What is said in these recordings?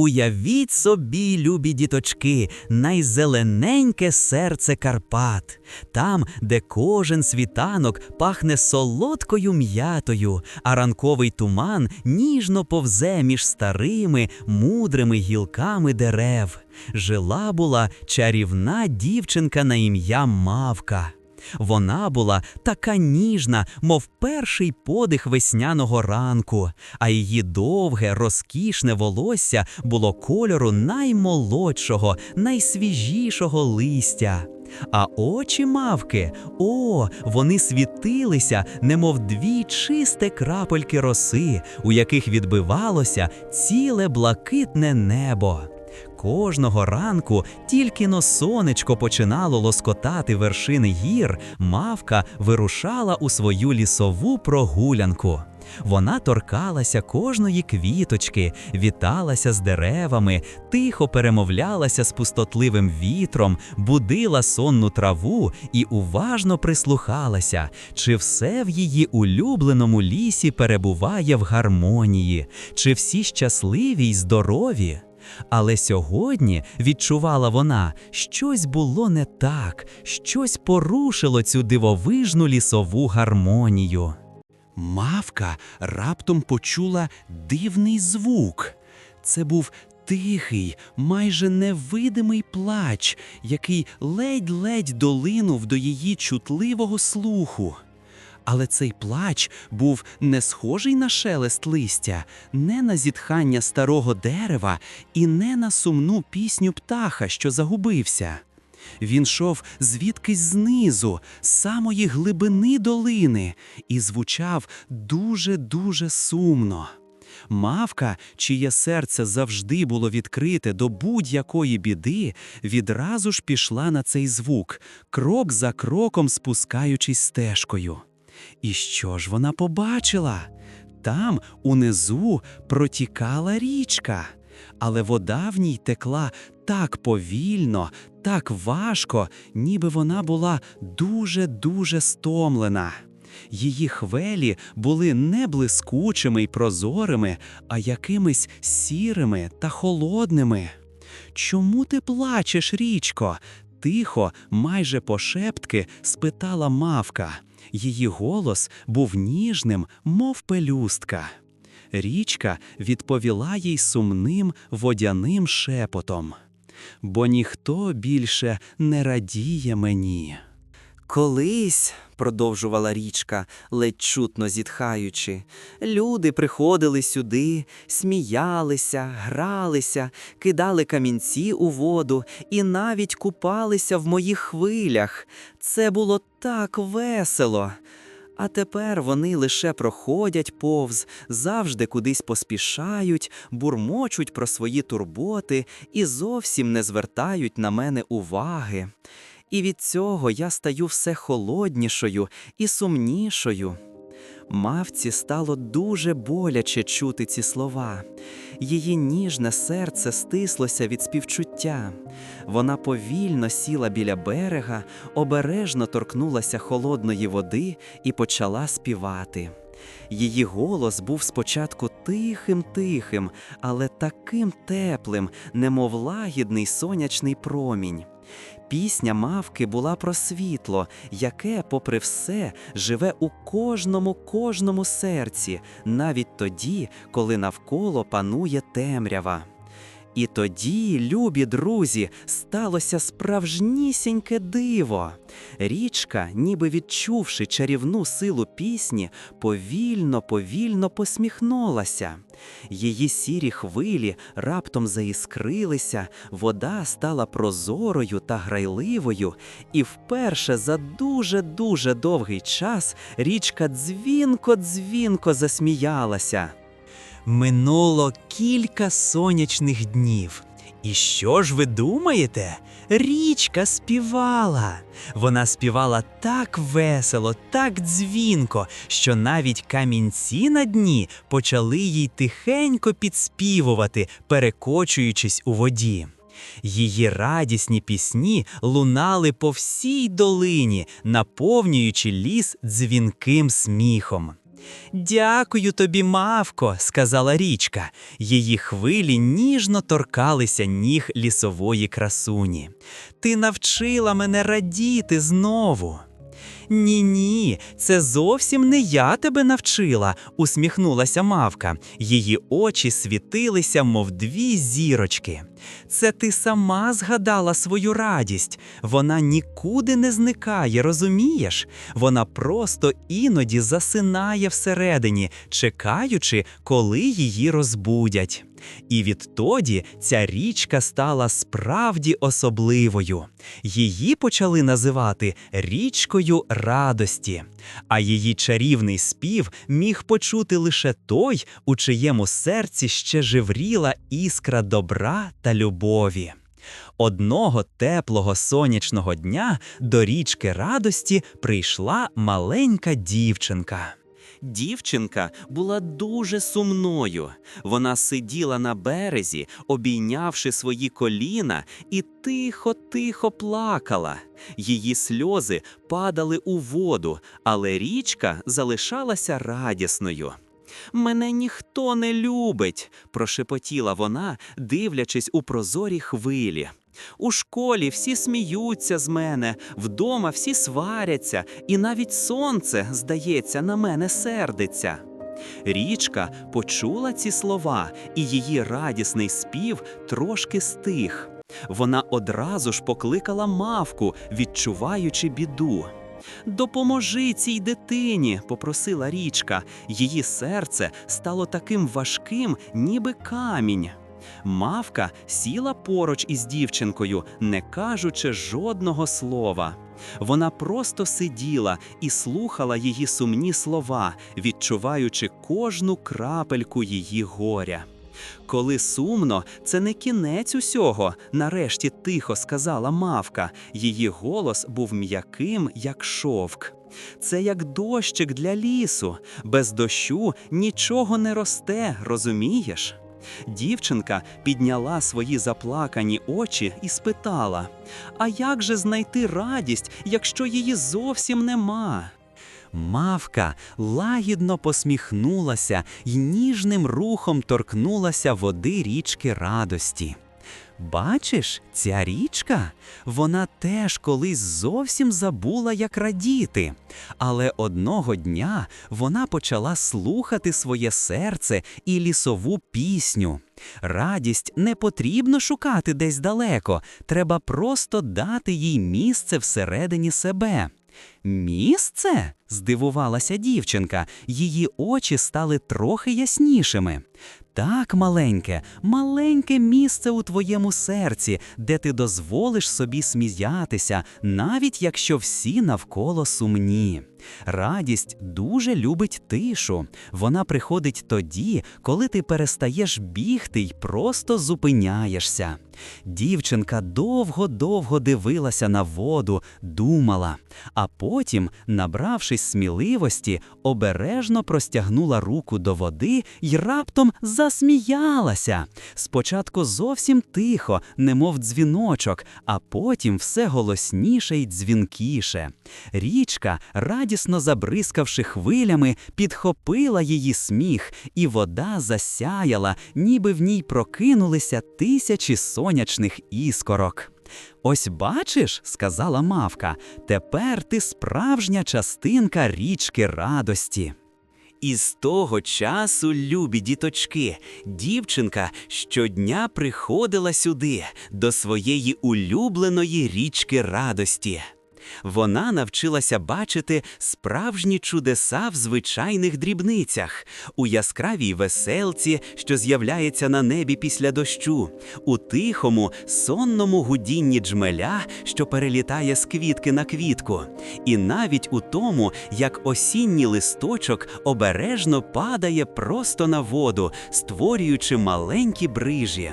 Уявіть собі, любі діточки, найзелененьке серце Карпат, там, де кожен світанок пахне солодкою м'ятою, а ранковий туман ніжно повзе між старими, мудрими гілками дерев. Жила була чарівна дівчинка на ім'я Мавка. Вона була така ніжна, мов перший подих весняного ранку, а її довге, розкішне волосся було кольору наймолодшого, найсвіжішого листя. А очі мавки, о, вони світилися, немов дві чисте крапельки роси, у яких відбивалося ціле блакитне небо. Кожного ранку, тільки но сонечко починало лоскотати вершини гір, мавка вирушала у свою лісову прогулянку. Вона торкалася кожної квіточки, віталася з деревами, тихо перемовлялася з пустотливим вітром, будила сонну траву і уважно прислухалася, чи все в її улюбленому лісі перебуває в гармонії, чи всі щасливі й здорові. Але сьогодні відчувала вона, щось було не так, щось порушило цю дивовижну лісову гармонію. Мавка раптом почула дивний звук. Це був тихий, майже невидимий плач, який ледь-ледь долинув до її чутливого слуху. Але цей плач був не схожий на шелест листя, не на зітхання старого дерева і не на сумну пісню птаха, що загубився. Він шов звідкись знизу, з самої глибини долини, і звучав дуже-дуже сумно. Мавка, чиє серце завжди було відкрите до будь-якої біди, відразу ж пішла на цей звук, крок за кроком спускаючись стежкою. І що ж вона побачила? Там, унизу, протікала річка, але вода в ній текла так повільно, так важко, ніби вона була дуже-дуже стомлена. Її хвелі були не блискучими й прозорими, а якимись сірими та холодними. Чому ти плачеш, річко? Тихо, майже пошептки, спитала мавка. Її голос був ніжним, мов пелюстка. Річка відповіла їй сумним водяним шепотом. Бо ніхто більше не радіє мені. Колись, продовжувала річка, ледь чутно зітхаючи, люди приходили сюди, сміялися, гралися, кидали камінці у воду і навіть купалися в моїх хвилях. Це було так весело. А тепер вони лише проходять повз, завжди кудись поспішають, бурмочуть про свої турботи і зовсім не звертають на мене уваги. І від цього я стаю все холоднішою і сумнішою. Мавці стало дуже боляче чути ці слова. Її ніжне серце стислося від співчуття. Вона повільно сіла біля берега, обережно торкнулася холодної води і почала співати. Її голос був спочатку тихим тихим, але таким теплим, немов лагідний сонячний промінь. Пісня мавки була про світло, яке, попри все, живе у кожному кожному серці, навіть тоді, коли навколо панує темрява. І тоді, любі друзі, сталося справжнісіньке диво. Річка, ніби відчувши чарівну силу пісні, повільно, повільно посміхнулася. Її сірі хвилі раптом заіскрилися, вода стала прозорою та грайливою, і вперше за дуже-дуже довгий час річка дзвінко-дзвінко засміялася. Минуло кілька сонячних днів. І що ж ви думаєте? Річка співала. Вона співала так весело, так дзвінко, що навіть камінці на дні почали їй тихенько підспівувати, перекочуючись у воді. Її радісні пісні лунали по всій долині, наповнюючи ліс дзвінким сміхом. Дякую тобі, мавко, сказала річка. Її хвилі ніжно торкалися ніг лісової красуні. Ти навчила мене радіти знову. Ні, ні, це зовсім не я тебе навчила, усміхнулася мавка. Її очі світилися, мов дві зірочки. Це ти сама згадала свою радість. Вона нікуди не зникає, розумієш? Вона просто іноді засинає всередині, чекаючи, коли її розбудять. І відтоді ця річка стала справді особливою. Її почали називати річкою радості, а її чарівний спів міг почути лише той, у чиєму серці ще живріла іскра добра та любові. Одного теплого сонячного дня до річки радості прийшла маленька дівчинка. Дівчинка була дуже сумною. Вона сиділа на березі, обійнявши свої коліна, і тихо-тихо плакала. Її сльози падали у воду, але річка залишалася радісною. Мене ніхто не любить, прошепотіла вона, дивлячись у прозорі хвилі. У школі всі сміються з мене, вдома всі сваряться, і навіть сонце, здається, на мене сердиться. Річка почула ці слова, і її радісний спів трошки стих. Вона одразу ж покликала мавку, відчуваючи біду. Допоможи цій дитині, попросила річка. Її серце стало таким важким, ніби камінь. Мавка сіла поруч із дівчинкою, не кажучи жодного слова. Вона просто сиділа і слухала її сумні слова, відчуваючи кожну крапельку її горя. Коли сумно, це не кінець усього, нарешті тихо сказала мавка. Її голос був м'яким, як шовк. Це як дощик для лісу. Без дощу нічого не росте, розумієш? Дівчинка підняла свої заплакані очі і спитала: А як же знайти радість, якщо її зовсім нема? Мавка лагідно посміхнулася і ніжним рухом торкнулася води річки радості. Бачиш, ця річка, вона теж колись зовсім забула, як радіти. Але одного дня вона почала слухати своє серце і лісову пісню. Радість не потрібно шукати десь далеко, треба просто дати їй місце всередині себе. Місце? здивувалася дівчинка, її очі стали трохи яснішими. Так, маленьке, маленьке місце у твоєму серці, де ти дозволиш собі сміятися, навіть якщо всі навколо сумні. Радість дуже любить тишу. Вона приходить тоді, коли ти перестаєш бігти й просто зупиняєшся. Дівчинка довго-довго дивилася на воду, думала, а потім, набравшись сміливості, обережно простягнула руку до води й раптом засміялася. Спочатку зовсім тихо, немов дзвіночок, а потім все голосніше й дзвінкіше. Річка, радісно забризкавши хвилями, підхопила її сміх, і вода засяяла, ніби в ній прокинулися тисячі сонячних іскорок. Ось бачиш, сказала мавка, тепер ти справжня частинка річки радості. І з того часу, любі діточки, дівчинка щодня приходила сюди, до своєї улюбленої річки радості. Вона навчилася бачити справжні чудеса в звичайних дрібницях, у яскравій веселці, що з'являється на небі після дощу, у тихому, сонному гудінні джмеля, що перелітає з квітки на квітку, і навіть у тому, як осінній листочок обережно падає просто на воду, створюючи маленькі брижі.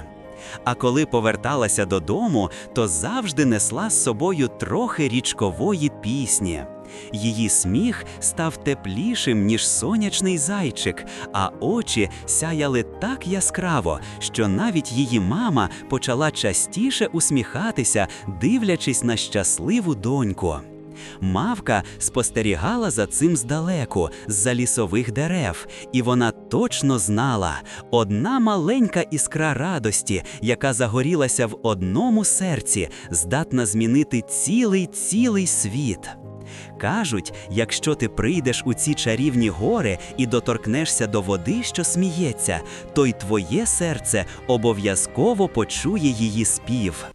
А коли поверталася додому, то завжди несла з собою трохи річкової пісні. Її сміх став теплішим, ніж сонячний зайчик, а очі сяяли так яскраво, що навіть її мама почала частіше усміхатися, дивлячись на щасливу доньку. Мавка спостерігала за цим здалеку, з-за лісових дерев, і вона точно знала одна маленька іскра радості, яка загорілася в одному серці, здатна змінити цілий цілий світ. Кажуть, якщо ти прийдеш у ці чарівні гори і доторкнешся до води, що сміється, то й твоє серце обов'язково почує її спів.